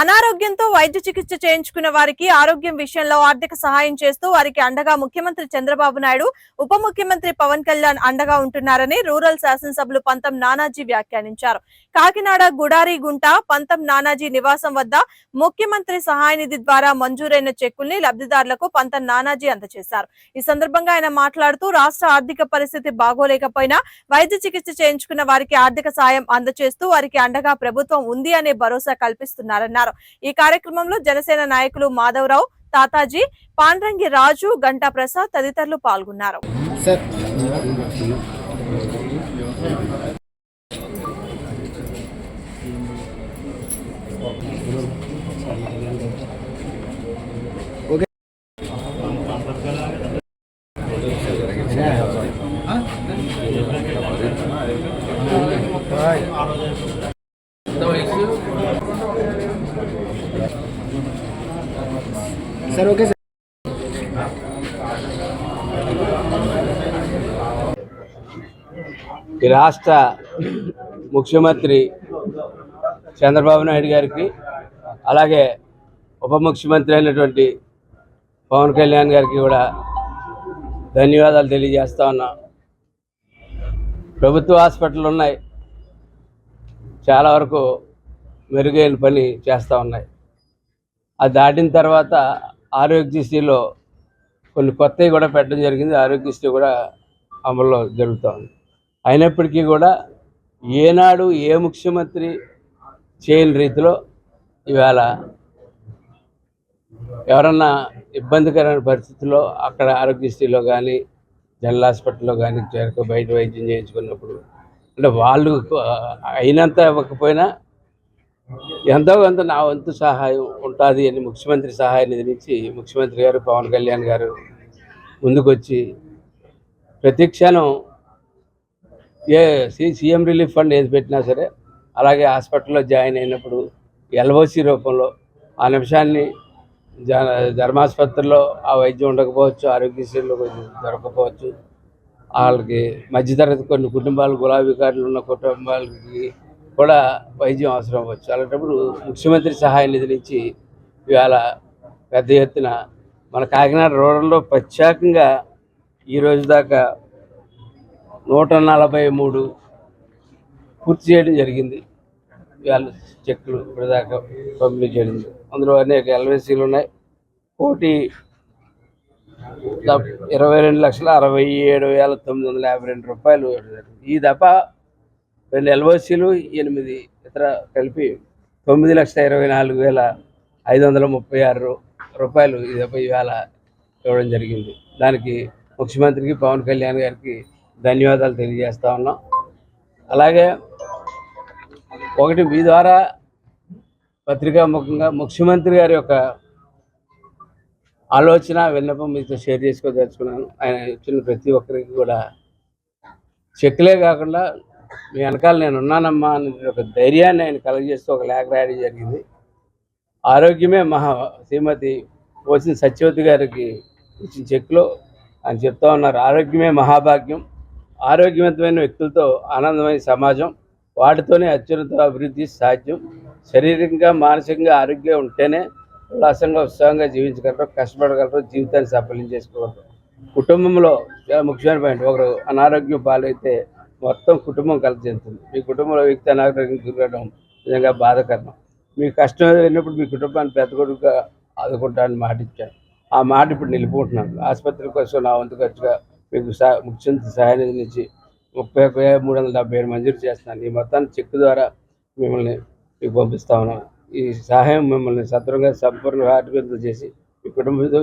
అనారోగ్యంతో వైద్య చికిత్స చేయించుకున్న వారికి ఆరోగ్యం విషయంలో ఆర్థిక సహాయం చేస్తూ వారికి అండగా ముఖ్యమంత్రి చంద్రబాబు నాయుడు ఉప ముఖ్యమంత్రి పవన్ కళ్యాణ్ అండగా ఉంటున్నారని రూరల్ శాసనసభ్యులు పంతం నానాజీ వ్యాఖ్యానించారు. కాకినాడ గుడారి గుంట పంతం నానాజీ నివాసం వద్ద ముఖ్యమంత్రి సహాయ నిధి ద్వారా మంజూరైన చెక్కుల్ని లబ్ధిదారులకు పంతం నానాజీ అందజేశారు. ఈ సందర్భంగా ఆయన మాట్లాడుతూ రాష్ట్ర ఆర్థిక పరిస్థితి బాగోలేకపోయినా వైద్య చికిత్స చేయించుకున్న వారికి ఆర్థిక సాయం అందజేస్తూ వారికి అండగా ప్రభుత్వం ఉంది అనే భరోసా కల్పిస్తున్నారన్నారు. ఈ కార్యక్రమంలో జనసేన నాయకులు మాధవరావు తాతాజీ పాండ్రంగి రాజు గంటా ప్రసాద్ తదితరులు పాల్గొన్నారు. Sir okay sir. ఈ రాష్ట్ర ముఖ్యమంత్రి చంద్రబాబు నాయుడు గారికి అలాగే ఉప ముఖ్యమంత్రి అయినటువంటి పవన్ కళ్యాణ్ గారికి కూడా ధన్యవాదాలు తెలియజేస్తా ఉన్నా. ప్రభుత్వ హాస్పిటల్ ఉన్నాయి. చాలా వరకు మెరుగైన పని చేస్తూ ఉన్నాయి. అది దాటిన తర్వాత ఆరోగ్యశ్రీలో కొన్ని కొత్తవి కూడా పెట్టడం జరిగింది. ఆరోగ్యశ్రీ కూడా అమల్లో జరుగుతోంది. అయినప్పటికీ కూడా ఏనాడు ఏ ముఖ్యమంత్రి చేయని రీతిలో ఇవాళ ఎవరన్నా ఇబ్బందికరమైన పరిస్థితుల్లో అక్కడ ఆరోగ్యశ్రీలో కానీ జనరల్ హాస్పిటల్లో కానీ చేరక బయట వైద్యం చేయించుకున్నప్పుడు అంటే వాళ్ళు అయినంత ఇవ్వకపోయినా ఎంతో కొంత నా వంతు సహాయం ఉంటుంది అని ముఖ్యమంత్రి సహాయ నిధి నుంచి ముఖ్యమంత్రి గారు పవన్ కళ్యాణ్ గారు ముందుకొచ్చి ప్రతి క్షణం ఏ సీఎం రిలీఫ్ ఫండ్ ఏది పెట్టినా సరే అలాగే హాస్పిటల్లో జాయిన్ అయినప్పుడు ఎల్ఓసి రూపంలో ఆ నిమిషాన్ని జ ధర్మాసుపత్రిలో ఆ వైద్యం ఉండకపోవచ్చు ఆరోగ్యశ్రీలో కొంచెం దొరకపోవచ్చు. వాళ్ళకి మధ్యతరగతి కొన్ని కుటుంబాలు గులాబీ కార్డులు ఉన్న కుటుంబాలకి కూడా వైద్యం అవసరం అవ్వచ్చు. అలాంటప్పుడు ముఖ్యమంత్రి సహాయ నిధి నుంచి ఇవాళ పెద్ద ఎత్తున మన కాకినాడ రూరల్లో ప్రత్యేకంగా ఈ రోజు దాకా నూట నలభై మూడు పూర్తి చేయడం జరిగింది. ఇవాళ చెక్కులు ఇప్పటిదాకా పంపిణీ చేయడం. అందులో అనేక ఎల్ఐసీలు ఉన్నాయి. కోటి ఇరవై రెండు లక్షల అరవై ఏడు వేల తొమ్మిది వందల యాభై రెండు రూపాయలు జరిగింది. ఈ దఫా రెండు ఎల్ఓసీలు ఎనిమిది ఇతర కలిపి తొమ్మిది లక్షల ఇరవై నాలుగు వేల ఐదు వందల ముప్పై ఆరు రూపాయలు ఇరవై వేల ఇవ్వడం జరిగింది. దానికి ముఖ్యమంత్రికి పవన్ కళ్యాణ్ గారికి ధన్యవాదాలు తెలియజేస్తా ఉన్నాం. అలాగే ఒకటి మీ ద్వారా పత్రికా ముఖంగా ముఖ్యమంత్రి గారి యొక్క ఆలోచన విన్నపం మీతో షేర్ చేసుకోదలుచుకున్నాను. ఆయన ఇచ్చిన ప్రతి ఒక్కరికి కూడా చెక్లే కాకుండా మీ వెనకాల నేను ఉన్నానమ్మా అనే ఒక ధైర్యాన్ని ఆయన కలగజేస్తూ ఒక లేఖ రాయడం జరిగింది. ఆరోగ్యమే మహా శ్రీమతి పోసిన సత్యవతి గారికి ఇచ్చిన చెక్లో ఆయన చెప్తా ఉన్నారు ఆరోగ్యమే మహాభాగ్యం. ఆరోగ్యవంతమైన వ్యక్తులతో ఆనందమైన సమాజం. వాటితోనే అత్యున్నత అభివృద్ధి సాధ్యం. శారీరకంగా మానసికంగా ఆరోగ్యం ఉంటేనే ఉల్లాసంగా ఉత్సాహంగా జీవించగలరు కష్టపడగలరు జీవితాన్ని సఫలం చేసుకోగలరు కుటుంబంలో చాలా ముఖ్యమైన పాయింట్ ఒకరు అనారోగ్యం పాలైతే మొత్తం కుటుంబం కలిసి చెందుతుంది మీ కుటుంబంలో వ్యక్తి అనారోగ్యం గురడం నిజంగా బాధకరం. మీ కష్టం వెళ్ళినప్పుడు మీ కుటుంబాన్ని పెద్ద కొడుకుగా ఆదుకుంటానని మాట ఇచ్చాను ఆ మాట ఇప్పుడు నిలుపుకుంటున్నాను. ఆసుపత్రి కోసం నా వంతు ఖర్చుగా మీకు సహా ముఖ్యంత సహాయ నిధి నుంచి ముప్పై ఒక మూడు వందల డెబ్బై ఏడు మంజూరు చేస్తున్నాను. ఈ మొత్తాన్ని చెక్ ద్వారా మిమ్మల్ని మీకు పంపిస్తా ఉన్నాను. ఈ సహాయం మిమ్మల్ని సత్వరంగా సంపూర్ణ ఆరోగ్యంతో చేసి మీ కుటుంబంతో